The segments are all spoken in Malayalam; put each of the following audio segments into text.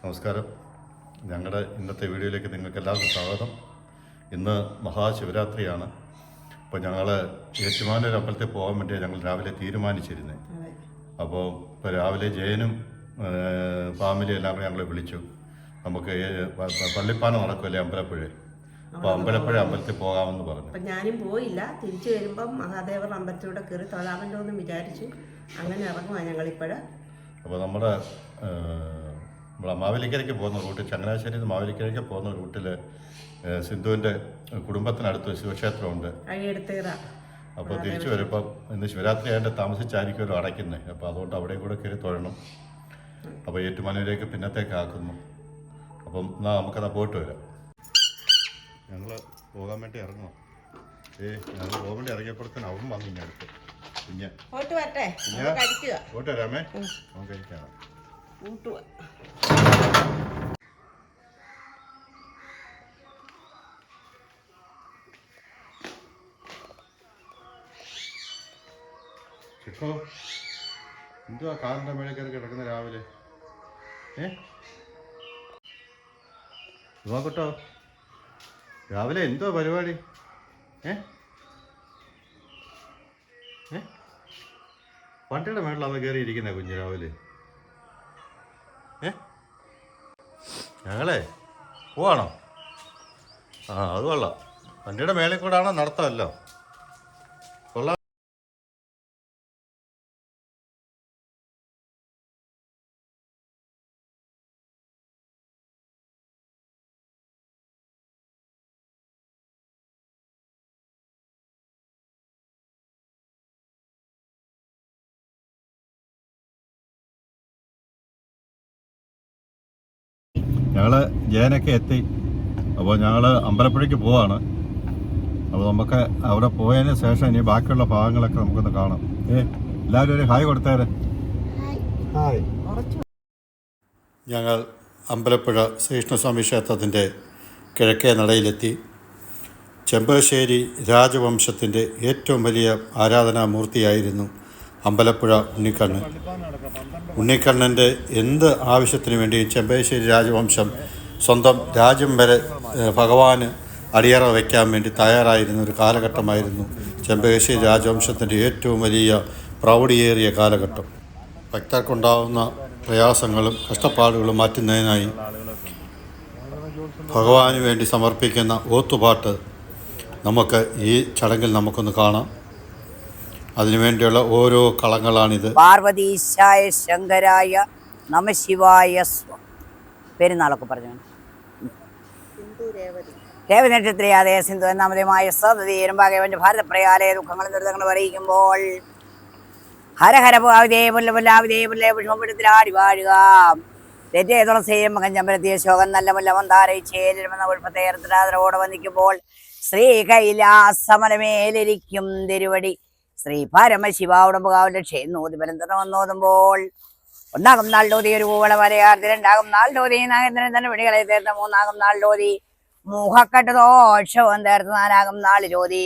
നമസ്കാരം. ഞങ്ങളുടെ ഇന്നത്തെ വീഡിയോയിലേക്ക് നിങ്ങൾക്ക് എല്ലാവർക്കും സ്വാഗതം. ഇന്ന് മഹാശിവരാത്രിയാണ്. അപ്പോൾ ഞങ്ങൾ ഏറ്റുമാനൂർ അമ്പലത്തിൽ പോകാൻ വേണ്ടി ഞങ്ങൾ രാവിലെ തീരുമാനിച്ചിരുന്നത് അപ്പോൾ ഇപ്പോൾ രാവിലെ ജയനും ഫാമിലി എല്ലാം കൂടെ ഞങ്ങളെ വിളിച്ചു. നമുക്ക് പള്ളിപ്പാനം നടക്കുമല്ലേ അമ്പലപ്പുഴ? അപ്പോൾ അമ്പലപ്പുഴ അമ്പലത്തിൽ പോകാമെന്ന് പറഞ്ഞു. അപ്പം ഞാനും പോയില്ല. തിരിച്ചു വരുമ്പം മഹാദേവർ അമ്പലത്തിലൂടെ കയറി തൊഴാമല്ലോ എന്ന് വിചാരിച്ചു. അങ്ങനെ ഇറങ്ങുവാ ഞങ്ങളിപ്പോഴ്. അപ്പോൾ നമ്മുടെ ആ, നമ്മളെ മാവേലിക്കരയ്ക്ക് പോകുന്ന റൂട്ടിൽ ചങ്ങനാശ്ശേരി മാവേലിക്കരയ്ക്ക് പോകുന്ന റൂട്ടിൽ സിന്ധുവിന്റെ കുടുംബത്തിനടുത്ത് ശിവക്ഷേത്രമുണ്ട്. അപ്പോൾ തിരിച്ചു വരുമ്പം ഇന്ന് ശിവരാത്രി ആയിട്ട് താമസിച്ചായിരിക്കുമല്ലോ അടയ്ക്കുന്നത് അപ്പോൾ അതുകൊണ്ട് അവിടെയും കൂടെ കയറി തൊഴണം. അപ്പോൾ ഏറ്റുമാനൂരേക്ക് പിന്നത്തേക്ക് ആക്കുന്നു അപ്പം എന്നാ നമുക്കതാ പോയിട്ട് വരാം. ഞങ്ങൾ പോകാൻ വേണ്ടി ഇറങ്ങും ഏ ഞങ്ങൾ പോകാൻ വേണ്ടി ഇറങ്ങിയപ്പോഴത്തേന് അവൻ വന്നു ഇങ്ങനെ അടുത്ത് പിന്നെ പോയിട്ട് വരട്ടെ. പോയിട്ട് വരാമേ. നമുക്ക് കഴിക്കാം. കൂട്ടുക. എന്തുവാ കാറിന്റെ മേളിൽ കയറി കിടക്കുന്ന രാവിലെ? ഏ? നോക്കട്ടോ രാവിലെ എന്തുവാ പരിപാടി? ഏ? ഏ? വണ്ടിയുടെ മേളിലാണ് കയറിയിരിക്കുന്ന കുഞ്ഞ് രാവിലെ? ഞങ്ങളെ പോവാണോ? ആ അത് കൊള്ളാം. വണ്ടിയുടെ മേളിൽ ആണോ നടത്തമല്ലോ ഞങ്ങൾ ജയനൊക്കെ എത്തി. അപ്പോൾ ഞങ്ങൾ അമ്പലപ്പുഴയ്ക്ക് പോവാണ്. അപ്പോൾ നമുക്ക് അവിടെ പോയതിന് ശേഷം ഇനി ബാക്കിയുള്ള ഭാഗങ്ങളൊക്കെ നമുക്കൊന്ന് കാണാം. ഏ എല്ലാവരും ഒരു ഹായ് കൊടുത്തേരെ. ഹായ്. ഞങ്ങൾ അമ്പലപ്പുഴ ശ്രീകൃഷ്ണസ്വാമി ക്ഷേത്രത്തിന്റെ കിഴക്കേ നടയിലെത്തി. ചെമ്പശ്ശേരി രാജവംശത്തിന്റെ ഏറ്റവും വലിയ ആരാധനാമൂർത്തിയായിരുന്നു അമ്പലപ്പുഴ ഉണ്ണിക്കണ്ണൻ ഉണ്ണിക്കണ്ണന്റെ എന്ത് ആവശ്യത്തിന് വേണ്ടി ചെമ്പേശ്ശേരി രാജവംശം സ്വന്തം രാജ്യം വരെ ഭഗവാന് അടിയറ വയ്ക്കാൻ വേണ്ടി തയ്യാറായിരുന്ന ഒരു കാലഘട്ടമായിരുന്നു ചെമ്പകശ്ശേരി രാജവംശത്തിന്റെ ഏറ്റവും വലിയ പ്രൗഢിയേറിയ കാലഘട്ടം. ഭക്തർക്കുണ്ടാവുന്ന പ്രയാസങ്ങളും കഷ്ടപ്പാടുകളും മാറ്റുന്നതിനായി ഭഗവാന് വേണ്ടി സമർപ്പിക്കുന്ന ഓത്തുപാട്ട് നമുക്ക് ഈ ചടങ്ങിൽ നമുക്കൊന്ന് കാണാം. അതിനുവേണ്ടിയുള്ള ഓരോ കളങ്ങളാണിത്. പാർവതീശായ ശങ്കരായ നമശിവായ പെരുന്നാളൊക്കെ പറഞ്ഞു. രേവതി രേവനക്ഷത്രിയാതേ സിന്ധു എന്നാമതമായ സതതീരും ഭാഗ്യവന്റെ ഭാരതപ്രയാലയ ദുഃഖങ്ങളും ദുരിതങ്ങളും അറിയിക്കുമ്പോൾ ഹരഹര ഹര ഭാവിതേ പുല്ല പുല്ലാവിതേ പുല്ലേ പുഷ്പപ്പെടുത്തിലാടി വാഴുക. തെറ്റേ തുളസേയും മകൻ ചമ്പരത്തിയ ശോകം നല്ല മുല്ല മന്ദാരൈ ചേരുമെന്ന ഉൾപ്പത്തേർത്തിരാതരോടെ വന്നിക്കുമ്പോൾ ശ്രീ കൈലാസമലമേലിരിക്കും തിരുവടി. ശ്രീ പരമശിവാവുടമ്പുകാവിന്റെ ക്ഷേന്നൂതി പരന്തനം വന്നോതുമ്പോൾ ഒന്നാകും നാൾ ഡോതി ഒരു പൂവള വരയാർത്തി രണ്ടാകും നാൾ ഡോതി നാഗേന്ദ്രൻ തന്നെ വിളികളെ തീർത്ത മൂന്നാകും നാൾ ഡോതി മൂഹക്കെട്ട് ദോഷവും തീർത്ത് നാലാകും നാല് ജ്യോതി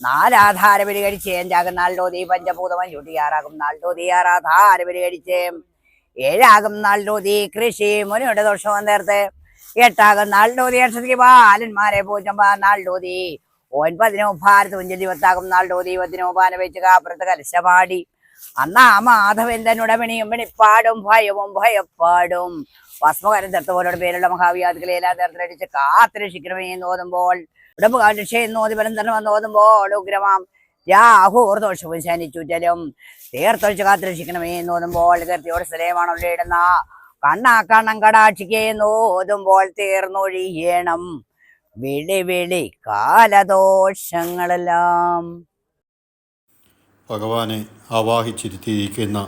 നാലാധാര പരികരിച്ച് അഞ്ചാകും നാൾ ഡോതി പഞ്ചഭൂതമൻ ചൂട്ടി ആറാകും നാൾ ഡോതി ആറാധാര പരികരിച്ച് ഏഴാകും നാൾ ഡോതി കൃഷി മുനിയുടെ ദോഷവും തീർത്ത്. എട്ടാകും നാൾ ഡോതി അക്ഷതിക്ക് ബാലന്മാരെ പൂജമ്പ നാൾ ഡോതി ഒൻപതിനോ ഭാരത ഉഞ്ചലി പത്താകും നാൾ ഡോതി പത്തിനോ പാന വെച്ച് കാപ്പുറത്ത് കലശപാടി അന്നാ മാധവൻ തന്നുടമണിയും പിണിപ്പാടും ഭയവും ഭയപ്പാടും. ഭസ്മകരം തീർത്തപോലോട് പേരുള്ള മഹാവ്യാധികളെ എല്ലാ തീർത്തടിച്ച് കാത്തുരക്ഷിക്കണമേ നോതുമ്പോൾ ഓതുമ്പോൾ ഉടമ്പുകാലിന്റെ ക്ഷയം നോതി ബലം തന്നെ വന്നോതുമ്പോൾ ഗ്രമാം ഉഗ്രമാം. രാഹൂർ ദോഷവും ശനിച്ചുറ്റലും. തീർത്തൊഴിച്ച് കാത്തുരക്ഷിക്കണമേ നോതുമ്പോൾ കീർത്തിയോട് സ്ഥലമാണോ ഇടുന്ന കണ്ണാ കണ്ണം കടാക്ഷിക്കേ നോതുമ്പോൾ തീർന്നൊഴിയണം. വിളി വിളി കാലദോഷങ്ങളെല്ലാം. ഭഗവാനെ ആവാഹിച്ചിരുത്തിയിരിക്കുന്ന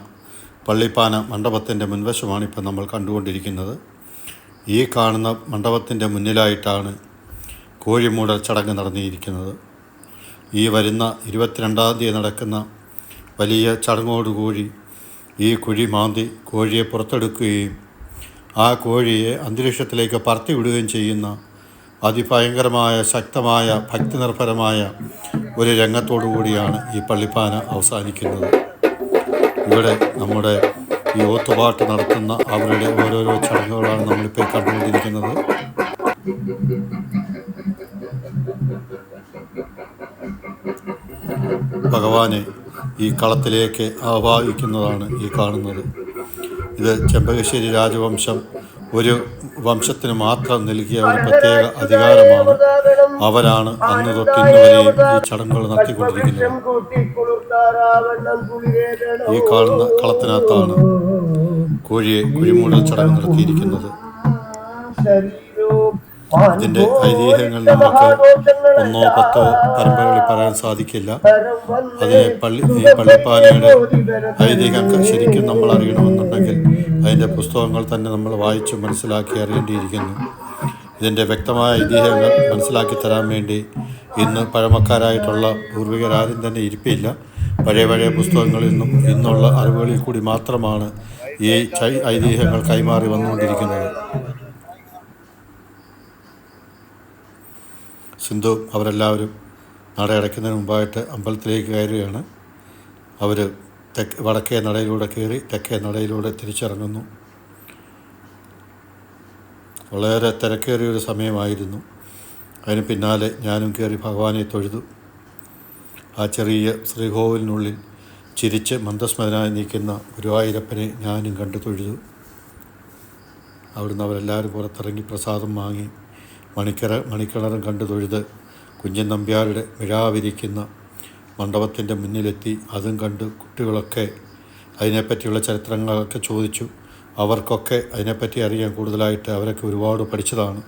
പള്ളിപ്പാന മണ്ഡപത്തിന്റെ മുൻവശമാണ് ഇപ്പോൾ നമ്മൾ കണ്ടുകൊണ്ടിരിക്കുന്നത്. ഈ കാണുന്ന മണ്ഡപത്തിന്റെ മുന്നിലായിട്ടാണ് കോഴിമൂടൽ ചടങ്ങ് നടന്നിരിക്കുന്നത്. ഈ വരുന്ന ഇരുപത്തിരണ്ടാം തീയതി നടക്കുന്ന വലിയ ചടങ്ങോടുകൂടി ഈ കുഴി മാന്തി കോഴിയെ പുറത്തെടുക്കുകയും ആ കോഴിയെ അന്തരീക്ഷത്തിലേക്ക് പറത്തിവിടുകയും ചെയ്യുന്ന അതിഭയങ്കരമായ ശക്തമായ ഭക്തി നിർഭരമായ ഒരു രംഗത്തോടു കൂടിയാണ് ഈ പള്ളിപ്പാന അവസാനിക്കുന്നത്. ഇവിടെ നമ്മുടെ ഈ ഓത്തുപാട്ട് നടത്തുന്ന അവരുടെ ഓരോരോ ചടങ്ങുകളാണ് നമ്മളിപ്പോൾ കണ്ടുകൊണ്ടിരിക്കുന്നത്. ഭഗവാനെ ഈ കളത്തിലേക്ക് ആവാഹിക്കുന്നതാണ് ഈ കാണുന്നത്. ഇത് ചെമ്പകശ്ശേരി രാജവംശം ഒരു വംശത്തിന് മാത്രം നൽകിയ ഒരു പ്രത്യേക അധികാരമാണ് അവരാണ് അന്ന് തൊട്ട് ഈ ചടങ്ങുകൾ നടത്തിക്കൊണ്ടിരിക്കുന്നത്. ഈ കാണുന്ന കളത്തിനകത്താണ് കോഴിയെ കുഴിമൂടൽ ചടങ്ങ് നടത്തിയിരിക്കുന്നത്. ഇതിന്റെ ഐതിഹ്യങ്ങൾ നമുക്ക് ഒന്നോ പത്തോ പരമ്പരകളിൽ പറയാൻ സാധിക്കില്ല. അതിനെ പള്ളി പള്ളിപ്പാലയുടെ ഐതിഹ്യം ശരിക്കും നമ്മൾ അറിയണമെന്നുണ്ടെങ്കിൽ അതിന്റെ പുസ്തകങ്ങൾ തന്നെ നമ്മൾ വായിച്ച് മനസ്സിലാക്കി അറിയേണ്ടിയിരിക്കുന്നു. ഇതിന്റെ വ്യക്തമായ ഐതിഹ്യങ്ങൾ മനസ്സിലാക്കി തരാൻ വേണ്ടി ഇന്ന് പഴമക്കാരായിട്ടുള്ള പൂർവികരാരും തന്നെ ഇരിപ്പില്ല. പഴയ പഴയ പുസ്തകങ്ങളിൽ നിന്നും ഇന്നുള്ള അറിവുകളിൽ കൂടി മാത്രമാണ് ഈ ഐതിഹ്യങ്ങൾ കൈമാറി വന്നുകൊണ്ടിരിക്കുന്നത്. സിന്ധു അവരെല്ലാവരും നട അടയ്ക്കുന്നതിന് മുമ്പായിട്ട് അമ്പലത്തിലേക്ക് കയറുകയാണ്. അവർ തെക്ക് വടക്കേ നടയിലൂടെ കയറി തെക്കേ നടയിലൂടെ തിരിച്ചിറങ്ങുന്നു. വളരെ തിരക്കേറിയൊരു സമയമായിരുന്നു. അതിന് പിന്നാലെ ഞാനും കയറി ഭഗവാനെ തൊഴുതു. ആ ചെറിയ ശ്രീകോവിലിനുള്ളിൽ ചിരിച്ച് മന്ദസ്മരനായി നിൽക്കുന്ന ഗുരുവായൂരപ്പനെ ഞാനും കണ്ടു തൊഴുതു. അവിടുന്ന് അവരെല്ലാവരും പുറത്തിറങ്ങി പ്രസാദം വാങ്ങി മണിക്കര മണിക്കിണറും കണ്ടു തൊഴുത് കുഞ്ഞൻ നമ്പ്യാരുടെ മിഴാവിരിക്കുന്ന മണ്ഡപത്തിന്റെ മുന്നിലെത്തി അതും കണ്ട് കുട്ടികളൊക്കെ അതിനെപ്പറ്റിയുള്ള ചരിത്രങ്ങളൊക്കെ ചോദിച്ചു. അവർക്കൊക്കെ അതിനെപ്പറ്റി അറിയാൻ കൂടുതലായിട്ട് അവരൊക്കെ ഒരുപാട് പഠിച്ചതാണ്.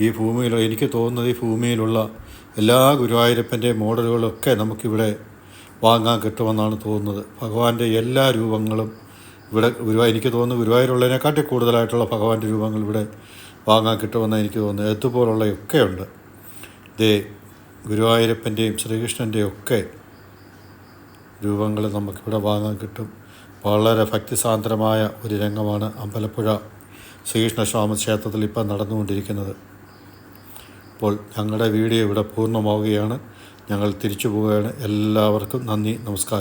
ഈ ഭൂമിയിൽ എനിക്ക് തോന്നുന്നത് ഈ ഭൂമിയിലുള്ള എല്ലാ ഗുരുവായൂരപ്പന്റെ മോഡലുകളൊക്കെ നമുക്കിവിടെ വാങ്ങാൻ കിട്ടുമെന്നാണ് തോന്നുന്നത്. ഭഗവാന്റെ എല്ലാ രൂപങ്ങളും ഇവിടെ ഗുരുവായൂർ എനിക്ക് തോന്നുന്നു ഗുരുവായൂരുള്ളതിനെക്കാട്ടി കൂടുതലായിട്ടുള്ള ഭഗവാന്റെ രൂപങ്ങൾ ഇവിടെ വാങ്ങാൻ കിട്ടുമെന്ന് എനിക്ക് തോന്നുന്നത്. ഇതുപോലുള്ളയൊക്കെ ദേ ഗുരുവായൂരപ്പന്റെയും ശ്രീകൃഷ്ണന്റെയും ഒക്കെ രൂപങ്ങൾ നമുക്കിവിടെ വാങ്ങാൻ കിട്ടും. വളരെ ഭക്തിസാന്ദ്രമായ ഒരു രംഗമാണ് അമ്പലപ്പുഴ ശ്രീകൃഷ്ണസ്വാമി ക്ഷേത്രത്തിൽ ഇപ്പം നടന്നുകൊണ്ടിരിക്കുന്നത്. അപ്പോൾ ഞങ്ങളുടെ വീഡിയോ ഇവിടെ പൂർണമാവുകയാണ്. ഞങ്ങൾ തിരിച്ചു പോവുകയാണ്. എല്ലാവർക്കും നന്ദി നമസ്കാരം.